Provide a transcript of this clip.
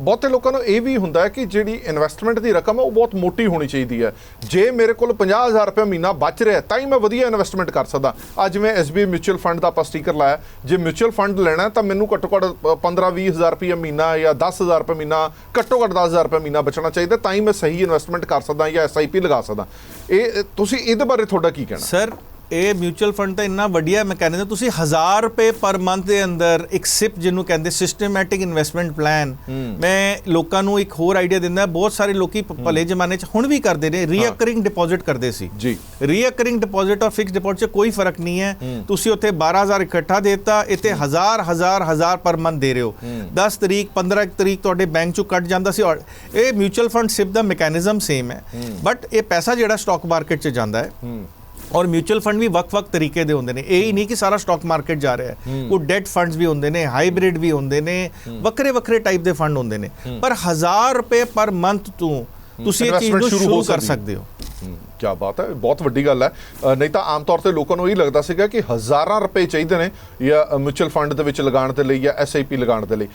ਬਹੁਤੇ ਲੋਕਾਂ ਨੂੰ ਇਹ ਵੀ ਹੁੰਦਾ ਹੈ ਕਿ ਜਿਹੜੀ ਇਨਵੈਸਟਮੈਂਟ ਦੀ ਰਕਮ ਹੈ, ਉਹ ਬਹੁਤ ਮੋਟੀ ਹੋਣੀ ਚਾਹੀਦੀ ਹੈ। ਜੇ ਮੇਰੇ ਕੋਲ 50000 ਰੁਪਏ ਮਹੀਨਾ ਬਚ ਰਿਹਾ ਤਾਂ ਹੀ ਮੈਂ ਵਧੀਆ ਇਨਵੈਸਟਮੈਂਟ ਕਰ ਸਕਦਾ। ਅੱਜ ਜਿਵੇਂ SBI ਮਿਊਚੁਅਲ ਫੰਡ ਦਾ ਆਪਾਂ ਸਟicker ਲਾਇਆ ਜੇ ਮਿਊਚੁਅਲ ਫੰਡ ਲੈਣਾ ਤਾਂ ਮੈਨੂੰ ਘੱਟੋ ਘੱਟ 15-20000 ਰੁਪਏ ਮਹੀਨਾ ਜਾਂ 10000 ਰੁਪਏ ਮਹੀਨਾ, ਘੱਟੋ ਘੱਟ 10000 ਰੁਪਏ ਮਹੀਨਾ ਬਚਣਾ ਚਾਹੀਦਾ ਤਾਂ ਹੀ ਮੈਂ ਸਹੀ ਇਨਵੈਸਟਮੈਂਟ ਕਰ ਸਕਦਾ ਜਾਂ SIP ਲਗਾ ਸਕਦਾ। ਇਹ, ਤੁਸੀਂ ਇਹਦੇ ਬਾਰੇ ਤੁਹਾਡਾ ਕੀ ਕਹਿਣਾ? ਸਰ ਇਹ ਮਿਊਚੁਅਲ ਫੰਡ ਤਾਂ ਇੰਨਾ ਵਧੀਆ ਮੈਕੈਨਿਜ਼ਮ ਤੁਸੀਂ 1000 ਰੁਪਏ ਪਰ ਮੰਥ ਦੇ ਅੰਦਰ ਇੱਕ ਸਿਪ ਜਿਹਨੂੰ ਕਹਿੰਦੇ ਸਿਸਟਮੈਟਿਕ ਇਨਵੈਸਟਮੈਂਟ ਪਲਾਨ ਮੈਂ ਲੋਕਾਂ ਨੂੰ ਇੱਕ ਹੋਰ ਆਈਡੀਆ ਦਿੰਦਾ ਬਹੁਤ ਸਾਰੇ ਲੋਕੀ ਭਲੇ ਜ਼ਮਾਨੇ 'ਚ ਹੁਣ ਵੀ ਕਰਦੇ ਨੇ ਰੀਅਕਰਿੰਗ ਡਿਪੋਜ਼ਿਟ ਕਰਦੇ ਸੀ। ਜੀ। ਰੀਅਕਰਿੰਗ ਡਿਪੋਜ਼ਿਟ ਔਰ ਫਿਕਸ ਡਿਪੋਜ਼ਿਟ 'ਚ ਕੋਈ ਫ਼ਰਕ ਨਹੀਂ ਹੈ। ਤੁਸੀਂ ਉੱਥੇ 12000 ਇਕੱਠਾ ਦੇਤਾ ਇੱਥੇ 1000 1000 1000 ਪਰ ਮੰਥ ਦੇ ਰਹੇ ਹੋ। 10 ਤਰੀਕ 15 ਤਰੀਕ ਤੁਹਾਡੇ ਬੈਂਕ 'ਚੋਂ ਕੱਟ ਜਾਂਦਾ ਸੀ ਔਰ ਇਹ ਮਿਊਚੁਅਲ ਫੰਡ ਸਿਪ ਦਾ ਮੈਕੈਨਿਜ਼ਮ ਸੇਮ ਹੈ। ਬਟ ਇਹ ਪੈਸਾ ਜਿਹੜਾ ਸਟਾਕ ਮਾਰਕੀਟ 'ਚ ਜਾਂਦਾ ਹੈ। ਔਰ ਮਿਊਚੁਅਲ ਫੰਡ ਵੀ ਵੱਖ-ਵੱਖ ਤਰੀਕੇ ਦੇ ਹੁੰਦੇ ਨੇ। ਇਹ ਹੀ ਨਹੀਂ ਕਿ ਸਾਰਾ ਸਟਾਕ ਮਾਰਕੀਟ ਜਾ ਰਿਹਾ ਹੈ। ਉਹ ਡੈਟ ਫੰਡਸ ਵੀ ਹੁੰਦੇ ਨੇ ਹਾਈਬ੍ਰਿਡ ਵੀ ਹੁੰਦੇ ਨੇ ਵੱਖਰੇ-ਵੱਖਰੇ ਟਾਈਪ ਦੇ ਫੰਡ ਹੁੰਦੇ ਨੇ। ਪਰ 1000 ਰੁਪਏ ਪਰ ਮੰਥ ਤੋਂ ਤੁਸੀਂ ਇਹ ਚੀਜ਼ ਨੂੰ ਸ਼ੁਰੂ ਕਰ ਸਕਦੀ ਹੈ। ਕੀ ਬਾਤ ਹੈ ਬਹੁਤ ਵੱਡੀ ਗੱਲ ਹੈ। ਨਹੀਂ ਤਾਂ ਆਮ ਤੌਰ ਤੇ ਲੋਕਾਂ ਨੂੰ ਇਹ ਲੱਗਦਾ ਸੀਗਾ ਕਿ ਹਜ਼ਾਰਾਂ ਰੁਪਏ ਚਾਹੀਦੇ ਨੇ ਜਾਂ ਮਿਊਚੁਅਲ ਫੰਡ ਦੇ ਵਿੱਚ ਲਗਾਉਣ ਦੇ ਲਈ ਜਾਂ ਐਸਆਈਪੀ ਲਗਾਉਣ ਦੇ ਲਈ।